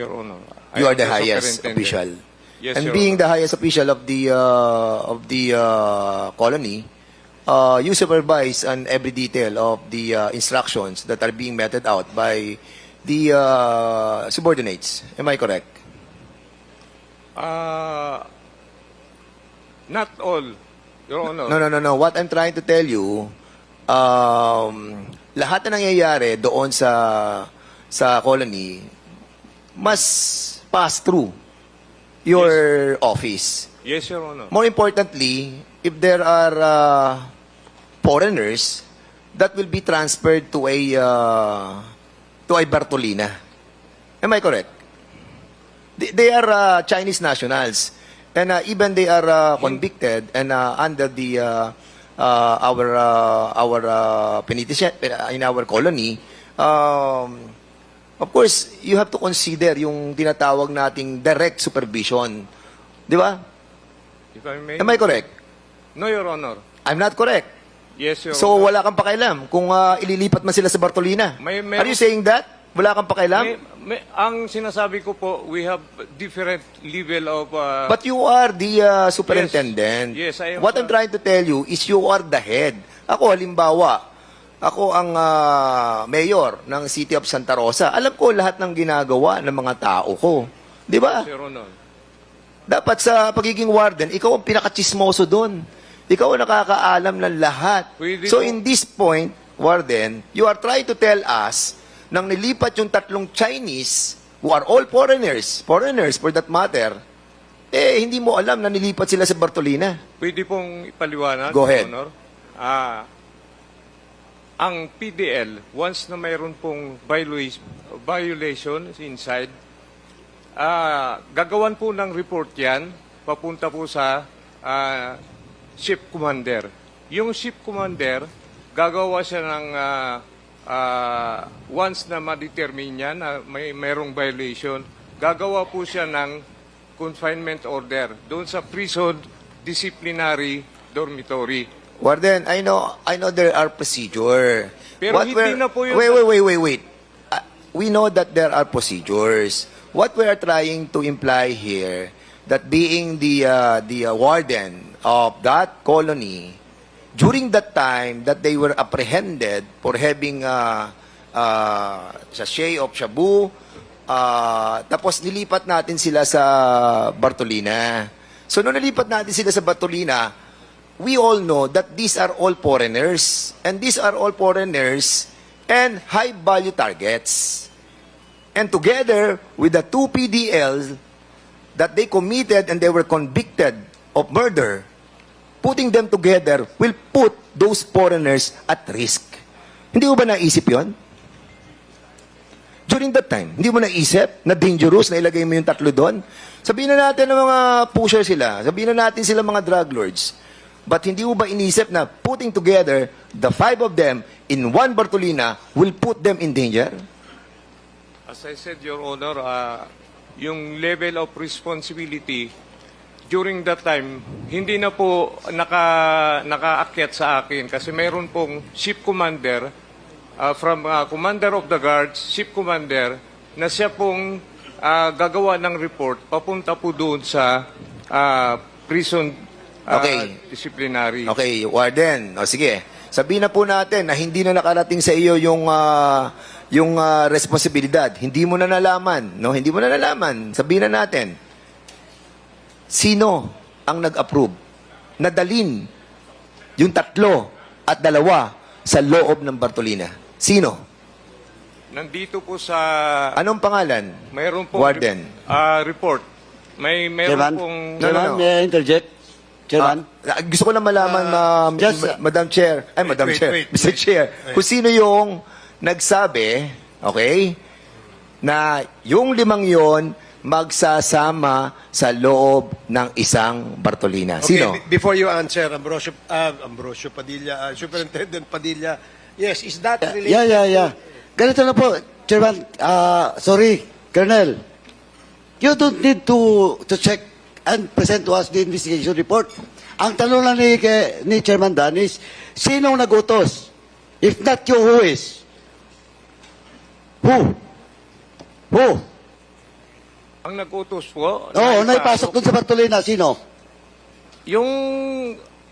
Your Honor. You am are the highest official. Yes, and Your being Honor. the highest official of the uh, of the uh, colony, uh, you supervise on every detail of the uh, instructions that are being meted out by the uh, subordinates. Am I correct? Uh, not all, Your Honor. No, no, no, no. What I'm trying to tell you, um, lahat na nangyayari doon sa sa colony must pass through your office. Yes, Your Honor. More importantly, if there are uh, foreigners that will be transferred to a uh, to a Bartolina. Am I correct? They, they are uh, Chinese nationals and uh, even they are uh, convicted and uh, under the uh, uh, our uh, our uh, penitentiary in our colony um, of course you have to consider yung tinatawag nating direct supervision di ba If I may. Am I correct? No, Your Honor. I'm not correct. Yes, Your So Honor. wala kang pakialam kung uh, ililipat man sila sa Bartolina. May- meron- Are you saying that? Wala kang pakialam? May, may, ang sinasabi ko po, we have different level of... Uh, But you are the uh, superintendent. Yes, I am, What I'm sir. trying to tell you is you are the head. Ako, halimbawa, ako ang uh, mayor ng City of Santa Rosa. Alam ko lahat ng ginagawa ng mga tao ko. Di ba? Dapat sa pagiging warden, ikaw ang pinakachismoso doon. Ikaw ang nakakaalam ng lahat. Pwede so po. in this point, warden, you are trying to tell us nang nilipat yung tatlong Chinese who are all foreigners, foreigners for that matter, eh, hindi mo alam na nilipat sila sa Bartolina. Pwede pong ipaliwanag, Go Your ahead. Honor. Ah, ang PDL, once na mayroon pong violation, inside, ah, gagawan po ng report yan, papunta po sa ah, ship commander. Yung ship commander, gagawa siya ng ah, ah, once na ma-determine niya na may merong violation, gagawa po siya ng confinement order doon sa prison disciplinary dormitory. Warden, I know, I know there are procedure. Pero hindi we're- na po yun- Wait, wait, wait, wait, wait. Uh, we know that there are procedures. What we are trying to imply here, that being the uh, the uh, warden of that colony, during that time that they were apprehended for having uh, uh, sachet of shabu, uh, tapos nilipat natin sila sa Bartolina. So, nung nilipat natin sila sa Bartolina, we all know that these are all foreigners. And these are all foreigners and high-value targets. And together with the two PDLs that they committed and they were convicted of murder, putting them together will put those foreigners at risk. Hindi mo ba naisip yon? During that time, hindi mo naisip na dangerous na ilagay mo yung tatlo doon? Sabihin na natin ng mga pusher sila. Sabihin na natin sila mga drug lords. But hindi mo ba inisip na putting together the five of them in one Bartolina will put them in danger? As I said, Your Honor, ah, yung level of responsibility during that time, hindi na po naka, nakaakyat sa akin kasi mayroon pong ship commander ah, from ah, commander of the guards, ship commander, na siya pong ah, gagawa ng report papunta po doon sa ah, prison ah, Okay. disciplinary. Okay, Warden. O sige. Sabihin na po natin na hindi na nakarating sa iyo yung ah, yung ah, responsibilidad. Hindi mo na nalaman, no? Hindi mo na nalaman. Sabihin na natin. Sino ang nag-approve na dalin yung tatlo at dalawa sa loob ng Bartolina? Sino? Nandito po sa Anong pangalan? mayroon pong Warden. ah, report. May mayroon Chairman, pong No, no, no. may interject? Chairman? Ah, gusto ko lang malaman, Uh, ma'am, just, Ma- Madam Chair, ay, Madam wait, Chair, wait, Mr. wait. Chair, kung sino yung nagsabi, okay, na yung limang yon magsasama sa loob ng isang Bartolina. Okay, Sino? be- before you answer, Ambrosio, uh, Ambrosio Padilla, uh, Superintendent Padilla, yes, is that related? Yeah, yeah, yeah. Ganito na po, Chairman. ah sorry, Colonel. You don't need to to check and present to us the investigation report. Ang tanong lang ni, kay- ni Chairman Dan is, sinong nagutos? If not you, who is? Who? Who? Ang nag-utos po. Oo, naipasok doon sa Bartolina. Sino? Yung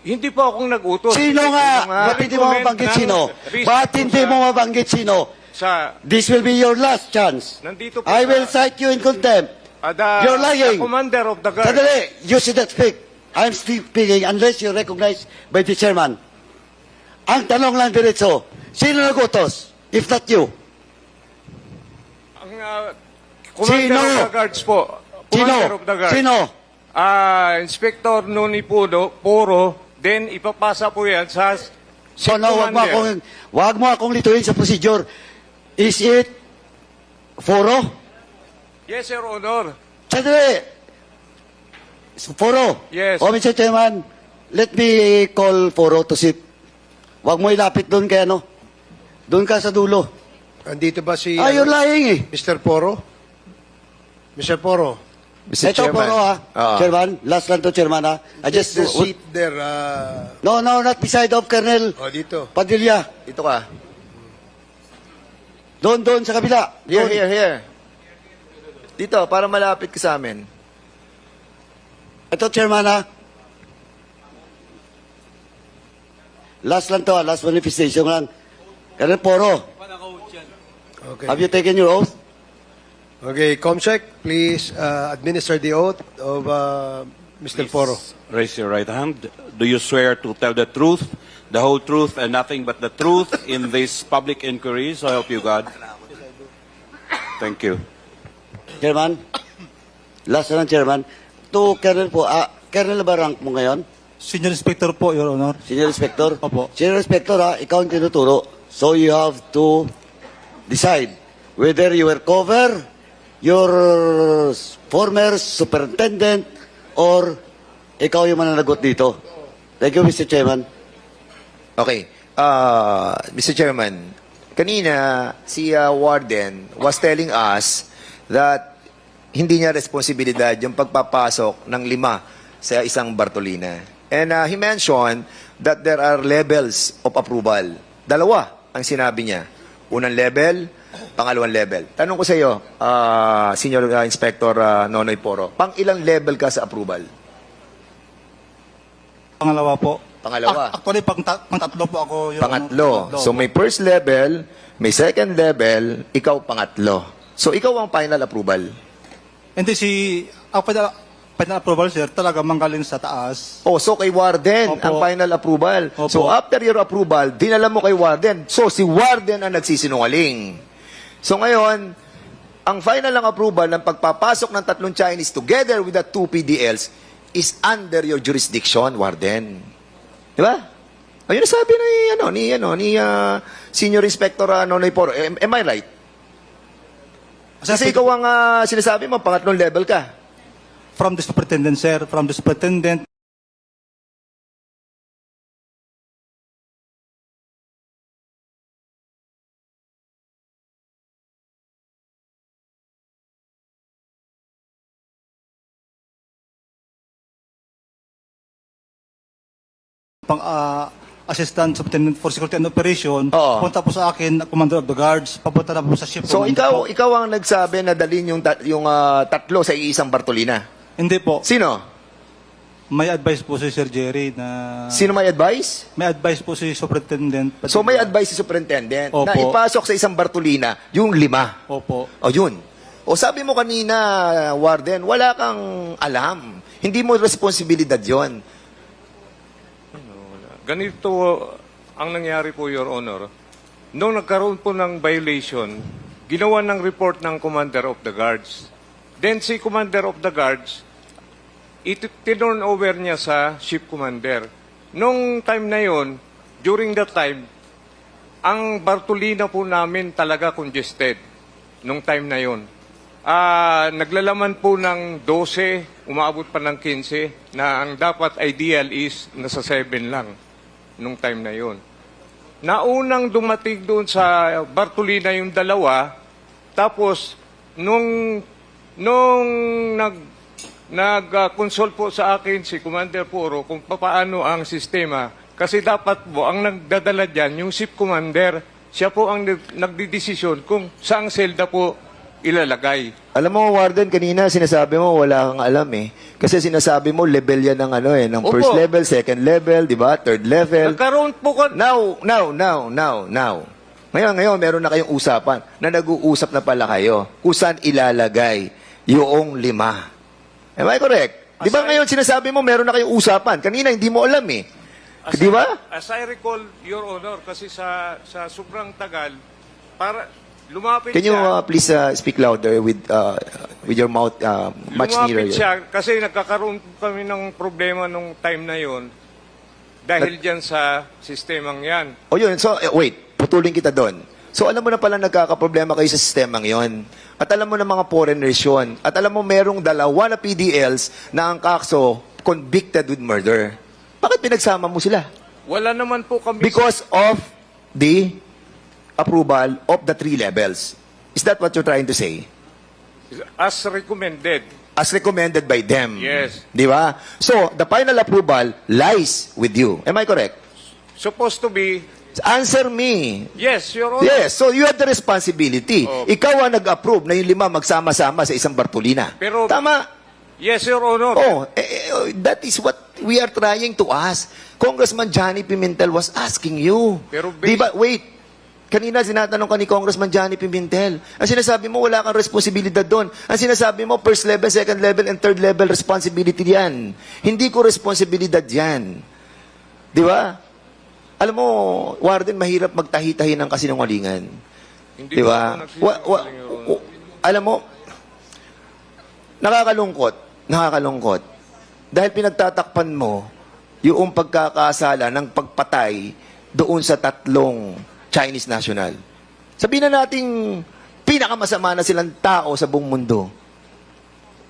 hindi po akong nag-utos. Sino nga? Ba't hindi mo mabanggit ng sino? Ba't hindi mo mabanggit sino? Sa, This will be your last chance. nandito po I will cite you in contempt. Ah, the, You're lying. the commander of the guard. Sandali, you should not speak. I'm still speaking unless you're recognized by the chairman. Ang tanong lang diretso, sino nagutos? If not you. Ang ah, commander Sino? of the guards po. Sino? Of the guards. Sino? Ah, Inspector Noni Puno, Poro, then ipapasa po yan sa So no, wag mo akong, wag mo akong lituin sa procedure. Is it foro? Yes, Your Honor. Sandali. Foro. Yes. O, Mr. Chairman, let me call Foro to sit. Wag mo ilapit doon kay ano. Doon ka sa dulo. Andito ba si Ah, you're ano, lying eh. Mr. Poro? Mr. Poro, Mr. Ito, Foro ha. Oo. Chairman, last lang to, Chairman ha. I just, the seat there, uh, no, no, not beside of Colonel oh, dito. Padilla. Dito ka. Doon, doon, sa kabila. Here, Doon. here, here. Dito, para malapit ka sa amin. Ito, Chairman ha. Last lang to, ha. last manifestation lang. Colonel Poro, Okay. have you taken your oath? Okay, Comsec, please uh, administer the oath of uh, Mr. Poro. Raise your right hand. Do you swear to tell the truth, the whole truth, and nothing but the truth in this public inquiry? So help you God. Thank you. Chairman, last na Chairman. To Colonel po, ah, Colonel ba rank mo ngayon? Senior Inspector po, Your Honor. Senior Inspector? Opo. Senior Inspector ha, ikaw ang tinuturo. So you have to decide whether you will cover your former superintendent or ikaw yung mananagot dito. Thank you, Mr. Chairman. Okay. Uh, Mr. Chairman, kanina si uh, Warden was telling us that hindi niya responsibilidad yung pagpapasok ng lima sa isang Bartolina. And uh, he mentioned that there are levels of approval. Dalawa ang sinabi niya. Unang level, pangalawang level. Tanong ko sa iyo, uh, Senior uh, Inspector uh, Nonoy Poro, pang ilang level ka sa approval? Pangalawa po. Pangalawa. Ac- actually, pang, ta- pang tatlo po ako, Your Pangatlo. Honor. So may first level, may second level, ikaw pangatlo. So ikaw ang final approval. Hindi si... Ang final, final approval, sir, talaga manggaling sa taas. Oh, so kay Warden Opo. ang final approval. Opo. So after your approval, dinala mo kay Warden. So si Warden ang nagsisinungaling. So ngayon, ang final ng approval ng pagpapasok ng tatlong Chinese together with the two PDLs is under your jurisdiction, Warden. Di ba? Ayun sabi ni ano ni ano ni ah, Senior Inspector uh, Nonoy Poro. Am, am I right? Kasi ikaw ang ah, sinasabi mo pangatlong level ka. From the superintendent, sir. From the superintendent, pang ah, Assistant Superintendent for Security and Operation, Oo. punta po sa akin, Commander of the Guards, papunta na po sa ship. So Commander ikaw po. ikaw ang nagsabi na dalhin yung tat- yung ah, tatlo sa iisang Bartolina. Hindi po. Sino? May advice po si Sir Jerry na... Sino may advice? May advice po si Superintendent. So may advice si superintendent na Opo. ipasok sa isang Bartolina yung lima. Opo. O yun. O sabi mo kanina, Warden, wala kang alam. Hindi mo responsibilidad yon. Ganito ang nangyari po, Your Honor. Nung nagkaroon po ng violation, ginawa ng report ng Commander of the Guards. Then si Commander of the Guards, it tinurn over niya sa ship commander. Nung time na yon, during that time, ang Bartolina po namin talaga congested nung time na yon. Ah, naglalaman po ng 12, umabot pa ng 15, na ang dapat ideal is nasa 7 lang nung time na yon. Naunang dumating doon sa Bartolina yung dalawa, tapos nung nung nag nag-consult po sa akin si Commander Puro kung paano ang sistema kasi dapat po ang nagdadala diyan yung ship commander siya po ang nag- nagdidesisyon kung saang selda po ilalagay. Alam mo, Warden, kanina sinasabi mo wala kang alam eh. Kasi sinasabi mo level yan ng ano eh, ng Opo. first level, second level, di ba? Third level. Nagkaroon po ko, Now, now, now, now, now. Ngayon, ngayon, meron na kayong usapan na nag-uusap na pala kayo kung saan ilalagay yung lima. Am I correct? Di ba Aside- ngayon sinasabi mo meron na kayong usapan? Kanina hindi mo alam eh. Di ba? As I recall, Your Honor, kasi sa sa sobrang tagal, para lumapit Can you siya. uh, please uh, speak louder with uh, with your mouth uh, much nearer? lumapit siya kasi nagkakaroon kami ng problema nung time na yon dahil dyan sa sistemang yan. O yun, so eh, wait, putulin kita doon. So alam mo na pala nagkakaproblema kayo sa sistemang yon. At alam mo na mga foreigners yun. At alam mo merong dalawa na PDLs na ang kakso convicted with murder. Bakit pinagsama mo sila? Wala naman po kami... Because of the approval of the three levels. Is that what you're trying to say? As recommended. As recommended by them. Yes. Di ba? So, the final approval lies with you. Am I correct? Supposed to be... Answer me. Yes, Your Honor. Yes, so you have the responsibility. Oh. Ikaw ang nag-approve na yung lima magsama-sama sa isang Bartolina. Pero- Tama. Yes, Your Honor. Oh, eh, eh, oh, that is what we are trying to ask. Congressman Johnny Pimentel was asking you. Pero based- ba, wait. Kanina sinatanong ka ni Congressman Johnny Pimentel. Ang sinasabi mo, wala kang responsibilidad doon. Ang sinasabi mo, first level, second level, and third level responsibility yan. Hindi ko responsibilidad yan. Di ba? Alam mo, Warden, mahirap magtahi-tahi ng kasinungalingan. Hindi Di ba? Wa- wa- alam mo, nakakalungkot, nakakalungkot. Dahil pinagtatakpan mo yung pagkakasala ng pagpatay doon sa tatlong Chinese national. Sabihin na nating pinakamasama na silang tao sa buong mundo.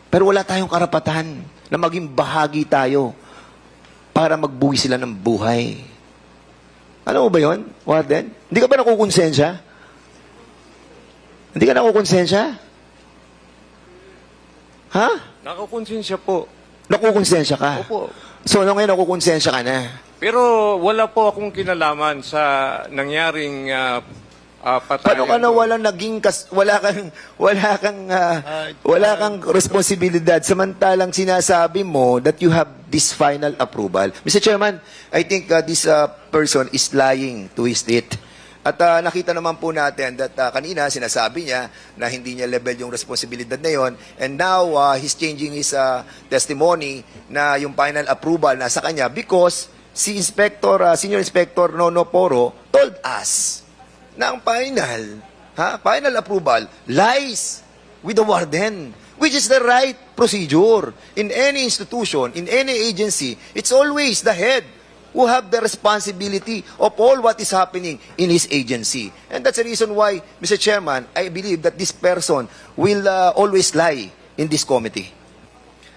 Pero wala tayong karapatan na maging bahagi tayo para magbuwi sila ng buhay. Alam mo ba yon, Warden? Hindi ka ba nakukonsensya? Hindi ka nakukonsensya? Ha? Nakakonsensya po. Nakukonsensya ka? Opo. So, ano ngayon nakukonsensya ka na? Pero wala po akong kinalaman sa nangyaring ah, ah, patayan. Paano ka na doon. wala naging kas, wala kang wala kang ah, wala kang responsibilidad samantalang sinasabi mo that you have this final approval. Mr. Chairman, I think uh, this uh, person is lying to his state. At uh, nakita naman po natin that uh, kanina sinasabi niya na hindi niya level yung responsibilidad na yon and now uh, he's changing his uh, testimony na yung final approval na sa kanya because si Inspector uh, Senior Inspector Nono Poro told us na ang final, ha, final approval lies with the warden, which is the right procedure. In any institution, in any agency, it's always the head who have the responsibility of all what is happening in his agency. And that's the reason why, Mr. Chairman, I believe that this person will uh, always lie in this committee.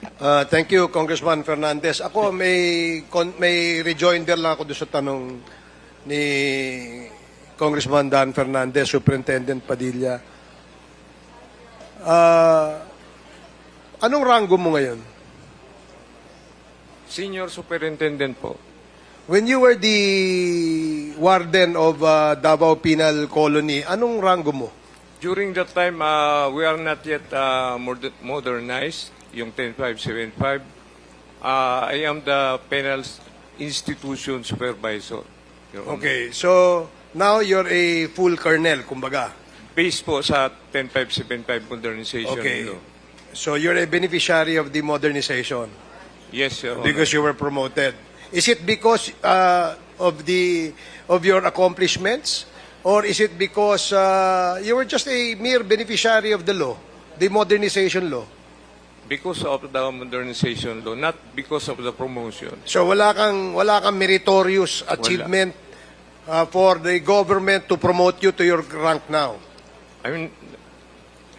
Uh, thank you, Congressman Fernandez. Ako, may, may rejoinder lang ako doon sa tanong ni Congressman Dan Fernandez, Superintendent Padilla. Uh, anong rango mo ngayon? Senior Superintendent po. When you were the warden of uh, Davao Penal Colony, anong rango mo? During that time, uh, we are not yet uh, mod- modernized, yung 10575. Uh, I am the penal institution supervisor. Honor. Okay, so now you're a full colonel, kumbaga. Based po sa 10575 modernization Okay. law. So you're a beneficiary of the modernization Yes, Honor. because you were promoted. Is it because uh, of the of your accomplishments, or is it because uh, you were just a mere beneficiary of the law, the modernization law? Because of the modernization law, not because of the promotion. So wala kang wala kang meritorious achievement uh, for the government to promote you to your rank now. I mean,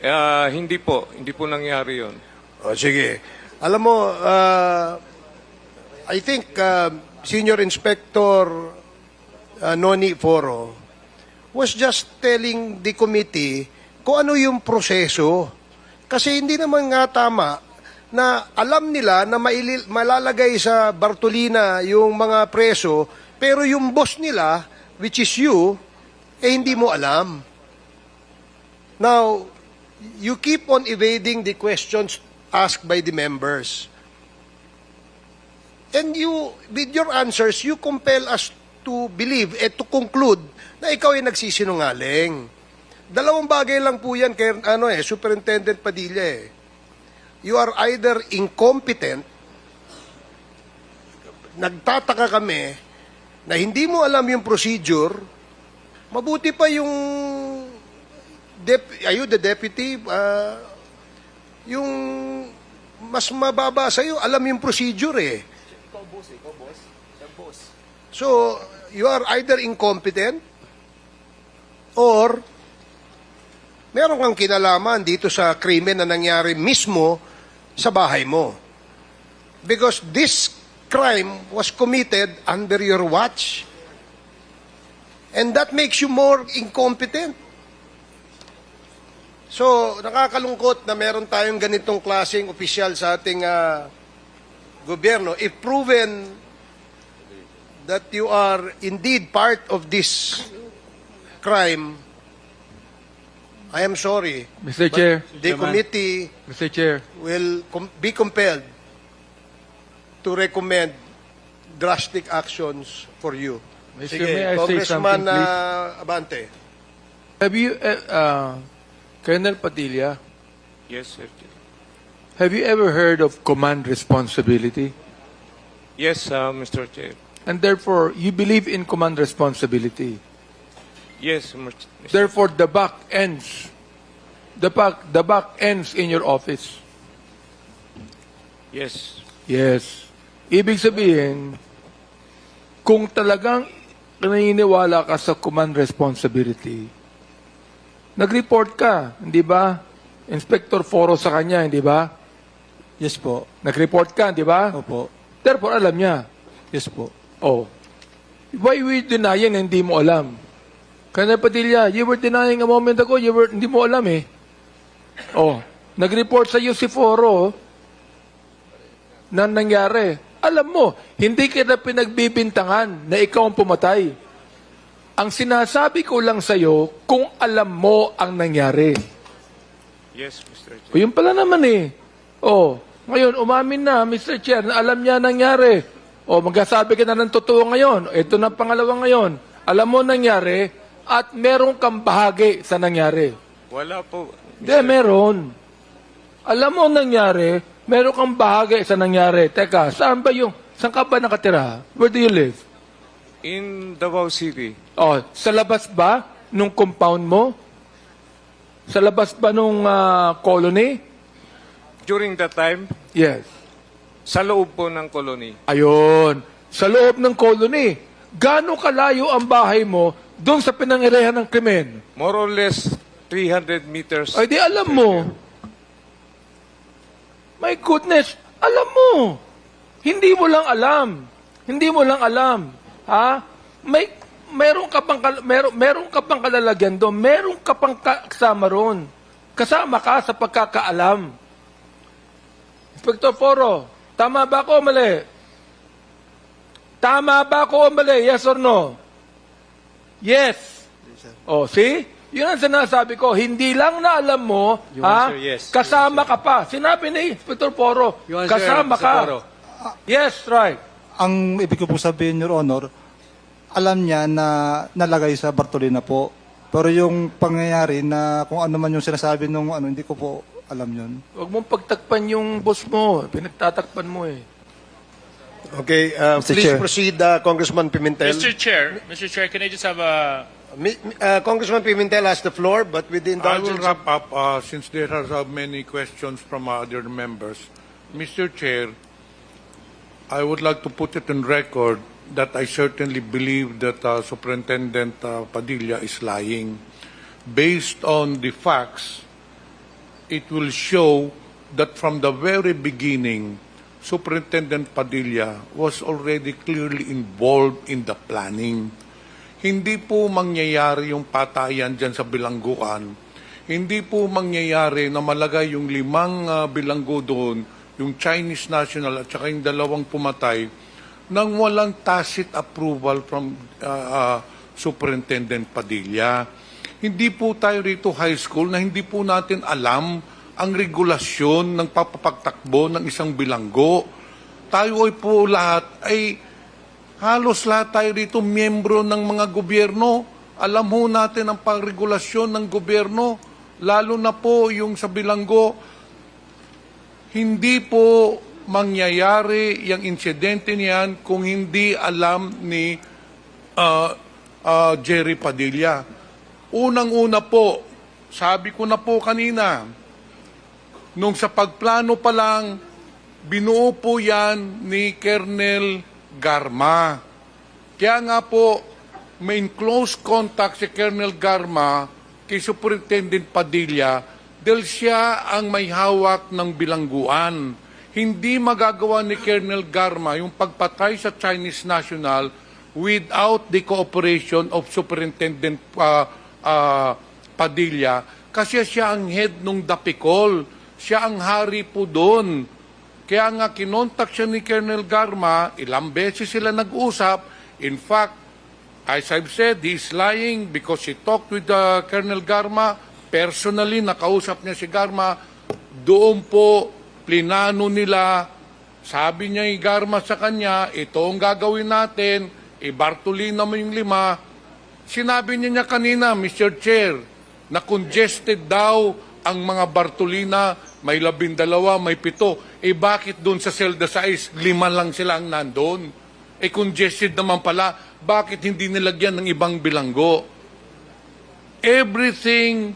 uh, hindi po. Hindi po nangyari yon. O sige. Alam mo, uh, I think uh, Senior Inspector uh, Noni Foro was just telling the committee kung ano yung proseso. Kasi hindi naman nga tama na alam nila na mailil, malalagay sa Bartolina yung mga preso, pero yung boss nila, which is you, eh hindi mo alam. Now, you keep on evading the questions asked by the members. And you, with your answers, you compel us to believe and to conclude na ikaw ay nagsisinungaling. Dalawang bagay lang po yan kay ano eh, Superintendent Padilla eh. You are either incompetent, nagtataka kami na hindi mo alam yung procedure, mabuti pa yung dep- are you the deputy, ah, yung mas mababa sa'yo, alam yung procedure eh. So, you are either incompetent or meron kang kinalaman dito sa krimen na nangyari mismo sa bahay mo. Because this crime was committed under your watch. And that makes you more incompetent. So, nakakalungkot na meron tayong ganitong klaseng opisyal sa ating ah, gobyerno. If proven that you are indeed part of this crime, I am sorry. Mr. Chair. The committee Mr. Chair. will com- be compelled to recommend drastic actions for you. Mr. Sige, May I say Congressman something, please? ah, Abante. Have you, uh, uh, Colonel Padilla, Yes, Sir have you ever heard of command responsibility? Yes, uh, Mr. Chair. And therefore, you believe in command responsibility. Yes, Mr. Therefore, the buck ends. The buck, the buck ends in your office. Yes. Yes. Ibig sabihin, kung talagang naniniwala ka sa command responsibility, nag-report ka, hindi ba? Inspector Foro sa kanya, hindi ba? Yes po. Nag-report ka, di ba? Opo. Therefore, alam niya. Yes po. Oh. Why we denying na hindi mo alam? Kaya Padilla, you were denying a moment ago, you were, hindi mo alam eh. Oh. Nag-report sa iyo si Foro na nangyari. Alam mo, hindi kita pinagbibintangan na ikaw ang pumatay. Ang sinasabi ko lang sa iyo kung alam mo ang nangyari. Yes, Mr. Chair. O yun pala naman eh. O, ngayon, umamin na, Mr. Chair, na alam niya nangyari. O, magsasabi ka na ng totoo ngayon. Ito na ang pangalawa ngayon. Alam mo nangyari at meron kang bahagi sa nangyari. Wala po. Hindi, meron. Alam mo nangyari, meron kang bahagi sa nangyari. Teka, saan ba yung, saan ka ba nakatira? Where do you live? In Davao City. O, sa labas ba nung compound mo? Sa labas ba nung ah, colony? During that time, Yes. sa loob po ng colony. Ayun. Sa loob ng colony, gaano kalayo ang bahay mo doon sa pinangyarihan ng krimen? More or less 300 meters. Ay di alam mo. My goodness, alam mo. Hindi mo lang alam. Hindi mo lang alam. Ha? May meron ka pang meron, meron ka pang kalalagyan doon. Meron ka pang ka- kasama ron. Kasama ka sa pagkakaalam. Inspector Foro, tama ba ako o mali? Tama ba ako o mali? Yes or no? Yes. Oh, see? Yun ang sinasabi ko. Hindi lang na alam mo, ha? answer, yes. Kasama ka pa. Sinabi ni Inspector Poro, Your answer, kasama Mr. ka. Poro. Yes, right. Ang ibig ko po sabihin, Your Honor, alam niya na nalagay sa Bartolina po. Pero yung pangyayari na kung ano man yung sinasabi nung ano, hindi ko po alam yun. Huwag mong pagtakpan yung boss mo. Pinagtatakpan mo eh. Okay, uh, Mr. please Chair. proceed, uh, Congressman Pimentel. Mr. Chair, Mr. Chair, can I just have a Mi- uh, Congressman Pimentel has the floor, but with the I will indulgence wrap up uh, since there are so many questions from other members. Mr. Chair, I would like to put it on record that I certainly believe that uh, Superintendent uh, Padilla is lying. Based on the facts, it will show that from the very beginning, Superintendent Padilla was already clearly involved in the planning. Hindi po mangyayari yung patayan dyan sa bilangguan. Hindi po mangyayari na malagay yung limang ah, bilanggo doon, yung Chinese national at saka yung dalawang pumatay, nang walang tacit approval from ah, ah, Superintendent Padilla. hindi po tayo rito high school na hindi po natin alam ang regulasyon ng papapagtakbo ng isang bilanggo. Tayo ay po lahat ay halos lahat tayo rito miyembro ng mga gobyerno. Alam ho natin ang pagregulasyon ng gobyerno, lalo na po yung sa bilanggo. Hindi po mangyayari yung insidente niyan kung hindi alam ni ah, ah, Jerry Padilla. Unang-una po, sabi ko na po kanina, nung sa pagplano pa lang, binuo po yan ni Colonel Garma. Kaya nga po, may close contact si Colonel Garma kay Superintendent Padilla dahil siya ang may hawak ng bilangguan. Hindi magagawa ni Colonel Garma yung pagpatay sa Chinese national without the cooperation of Superintendent uh, uh, Padilla kasi siya ang head nung Dapicol. Siya ang hari po doon. Kaya nga kinontak siya ni Colonel Garma, ilang beses sila nag-usap. In fact, as I've said, he's lying because he talked with uh, Colonel Garma. Personally, nakausap niya si Garma. Doon po, plinano nila. Sabi niya yung Garma sa kanya, ito ang gagawin natin. Ibartolina mo yung lima. Sinabi niya niya kanina, Mr. Chair, na congested daw ang mga Bartolina, may labindalawa, may pito. Eh bakit doon sa Selda 6, lima lang sila ang nandun? Eh congested naman pala, bakit hindi nilagyan ng ibang bilanggo? Everything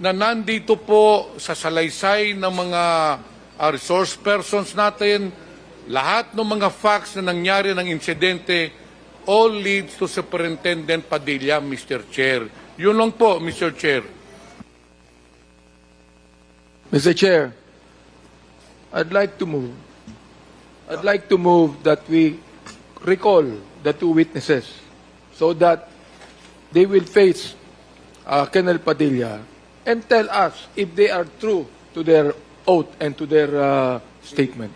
na nandito po sa salaysay ng mga ah, resource persons natin, lahat ng mga facts na nangyari ng insidente, all leads to Superintendent Padilla, Mr. Chair. Yun lang po, Mr. Chair. Mr. Chair, I'd like to move. I'd like to move that we recall the two witnesses so that they will face uh, Colonel Padilla and tell us if they are true to their oath and to their uh, statement.